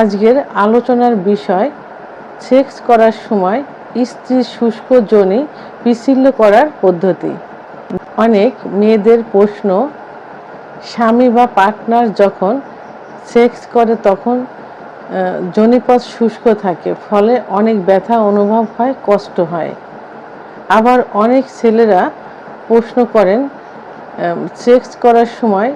আজকের আলোচনার বিষয়, সেক্স করার সময় স্ত্রীর শুষ্ক যোনি পিছিল্য করার পদ্ধতি। অনেক মেয়েদের প্রশ্ন, স্বামী বা পার্টনার যখন সেক্স করে তখন জনিপথ শুষ্ক থাকে, ফলে অনেক ব্যথা অনুভব হয়, কষ্ট হয়। আবার অনেক ছেলেরা প্রশ্ন করেন সেক্স করার সময়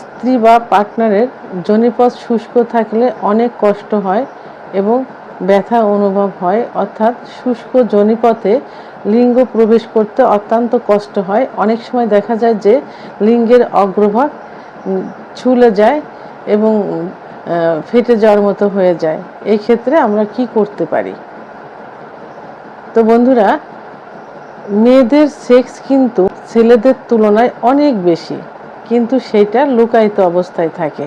স্ত্রী বা পার্টনারের জনিপথ শুষ্ক থাকলে অনেক কষ্ট হয় এবং ব্যথা অনুভব হয়। অর্থাৎ শুষ্ক জনিপথে লিঙ্গ প্রবেশ করতে অত্যন্ত কষ্ট হয়। অনেক সময় দেখা যায় যে লিঙ্গের অগ্রভাগ ছুলে যায় এবং ফেটে যাওয়ার মতো হয়ে যায়। এই ক্ষেত্রে আমরা কি করতে পারি? তো বন্ধুরা, মেয়েদের সেক্স কিন্তু ছেলেদের তুলনায় অনেক বেশি। কিন্তু সেটা লুকায়িত অবস্থায় থাকে।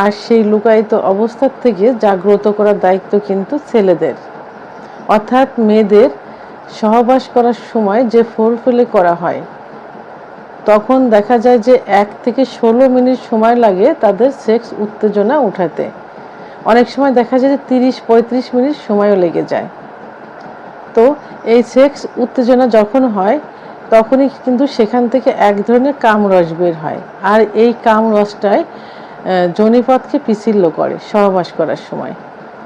আর সেই লুকায়িত অবস্থার থেকে জাগ্রত করার দায়িত্ব কিন্তু ছেলেদের। অর্থাৎ মেয়েদের সহবাস করার সময় যে ফোরফেলে করা হয়, তখন দেখা যায় যে এক থেকে ষোলো মিনিট সময় লাগে তাদের সেক্স উত্তেজনা উঠাতে। অনেক সময় দেখা যায় যে তিরিশ, পঁয়ত্রিশ মিনিট সময়ও লেগে যায়। তো এই সেক্স উত্তেজনা যখন হয় তখনই কিন্তু সেখান থেকে এক ধরনের কামরস বের হয়। আর এই কামরসটায় আহ, যোনিপথকে পিছিল্য করে সহবাস করার সময়।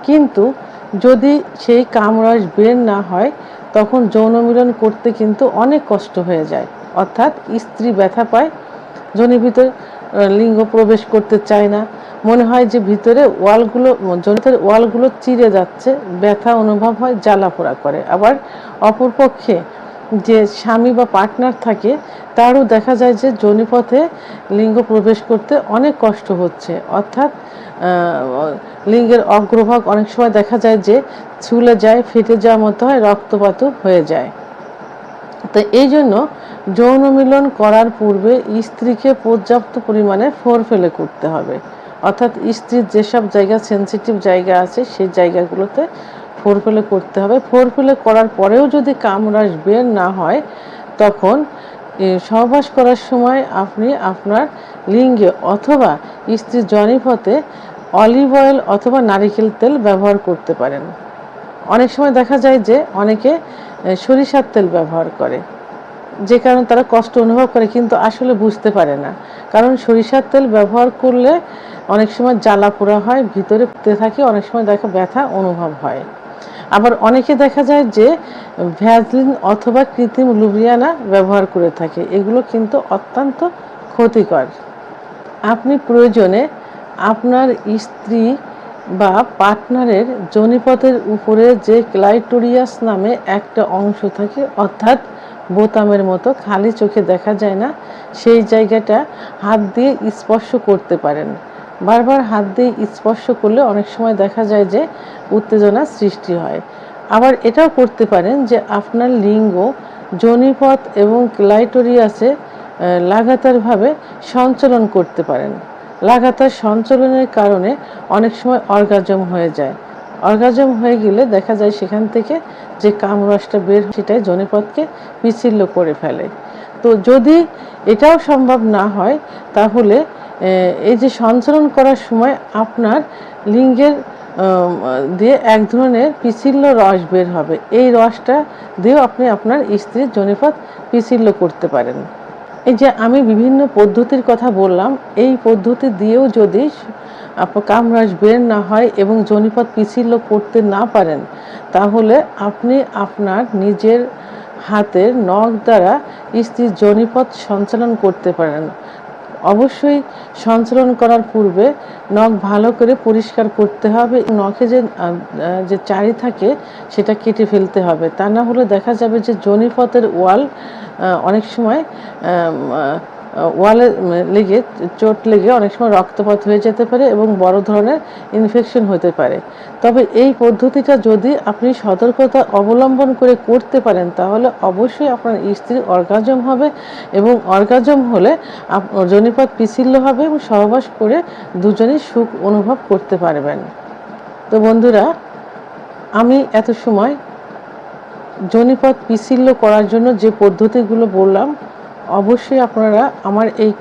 কিন্তু যদি সেই কামরস বের না হয় তখন যৌন মিলন করতে কিন্তু অনেক কষ্ট হয়ে যায়। অর্থাৎ স্ত্রী ব্যথা পায় যোনির ভিতর লিঙ্গ প্রবেশ করতে চায় না। মনে হয় যে ভিতরে ওয়ালগুলো জনিতের ওয়ালগুলো চিরে যাচ্ছে ব্যথা অনুভব হয় জ্বালা পোড়া করে। আবার অপরপক্ষে যে স্বামী বা পার্টনার থাকে, তারও দেখা যায় যে জনিপথে লিঙ্গ প্রবেশ করতে অনেক কষ্ট হচ্ছে। অর্থাৎ লিঙ্গের অগ্রভাগ অনেক সময় দেখা যায় যে ছুলে যায়, ফেটে যাওয়ার মতো হয় রক্তপাত হয়ে যায়। তো এই জন্য যৌন মিলন করার পূর্বে স্ত্রীকে পর্যাপ্ত পরিমাণে ফোর ফেলে করতে হবে। অর্থাৎ স্ত্রীর যেসব জায়গা সেনসিটিভ জায়গা আছে, সেই জায়গাগুলোতে ফোর ফেলে করতে হবে। ফোর ফেলে করার পরেও যদি কামরাস বের না হয়, তখন সহবাস করার সময় আপনি আপনার লিঙ্গে অথবা স্ত্রীর জনিপথে অলিভ অয়েল অথবা নারিকেল তেল ব্যবহার করতে পারেন। অনেক সময় দেখা যায় যে অনেকে সরিষার তেল ব্যবহার করে, যে কারণে তারা কষ্ট অনুভব করে, কিন্তু আসলে বুঝতে পারে না। কারণ সরিষার তেল ব্যবহার করলে অনেক সময় জ্বালা পোড়া হয়, ভিতরে থাকে, অনেক সময় দেখা ব্যথা অনুভব হয়। আবার অনেকে দেখা যায় যে ভ্যাজলিন অথবা কৃত্রিম লুব্রিয়ানা ব্যবহার করে থাকে। এগুলো কিন্তু অত্যন্ত ক্ষতিকর। আপনি প্রয়োজনে আপনার স্ত্রী বা পার্টনারের জনিপথের উপরে যে ক্লাইটোরিয়াস নামে একটা অংশ থাকে, অর্থাৎ বোতামের মতো খালি চোখে দেখা যায় না, সেই জায়গাটা হাত দিয়ে স্পর্শ করতে পারেন। বারবার হাত দিয়ে স্পর্শ করলে অনেক সময় দেখা যায় যে উত্তেজনা সৃষ্টি হয়। আবার এটাও করতে পারেন যে আপনার লিঙ্গ, জনিপথ এবং ক্লাইটোরিয়াসে লাগাতারভাবে সঞ্চালন করতে পারেন। লাগাতার সঞ্চালনের কারণে অনেক সময় অর্গাজম হয়ে যায়। অর্গাজম হয়ে গেলে দেখা যায় সেখান থেকে যে কামরসটা বের সেটাই জনিপথকে বিচ্ছিন্ন করে ফেলে। তো যদি এটাও সম্ভব না হয়, তাহলে এই যে সঞ্চালন করার সময় আপনার লিঙ্গের দিয়ে এক ধরনের পিছিল্য রস বের হবে। এই রসটা দিয়েও আপনি আপনার স্ত্রীর জনিপথ পিছিল্য করতে পারেন। এই যে আমি বিভিন্ন পদ্ধতির কথা বললাম, এই পদ্ধতি দিয়েও যদি কামরাস বের না হয় এবং জনিপথ পিছিল্য করতে না পারেন, তাহলে আপনি আপনার নিজের হাতের নখ দ্বারা স্ত্রীর জনিপথ সঞ্চালন করতে পারেন। অবশ্যই সঞ্চালন করার পূর্বে নখ ভালো করে পরিষ্কার করতে হবে। নখে যে যে চারি থাকে সেটা কেটে ফেলতে হবে। তা না হলে দেখা যাবে যে জনিপথের ওয়াল অনেক সময় ওয়ালে লেগে, চোট লেগে অনেক সময় রক্তপাত হয়ে যেতে পারে এবং বড় ধরনের ইনফেকশন হতে পারে। তবে এই পদ্ধতিটা যদি আপনি সতর্কতা অবলম্বন করে করতে পারেন, তাহলে অবশ্যই আপনার স্ত্রীর অর্গাজম হবে এবং অর্গাজম হলে জনিপথ পিছিল্য হবে এবং সহবাস করে দুজনেই সুখ অনুভব করতে পারবেন। তো বন্ধুরা, আমি এত সময় জনিপথ পিছিল্য করার জন্য যে পদ্ধতিগুলো বললাম অবশ্যই আপনারা আমার এই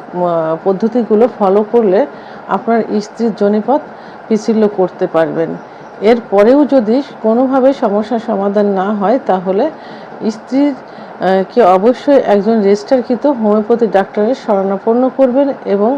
পদ্ধতিগুলো ফলো করলে আপনার স্ত্রীর জনিপথ পিছিল্য করতে পারবেন। এর পরেও যদি কোনোভাবে সমস্যার সমাধান না হয়, তাহলে স্ত্রীর কে অবশ্যই একজন রেজিস্টারকৃত হোমিওপ্যাথি ডাক্তারের শরণাপন্ন করবেন এবং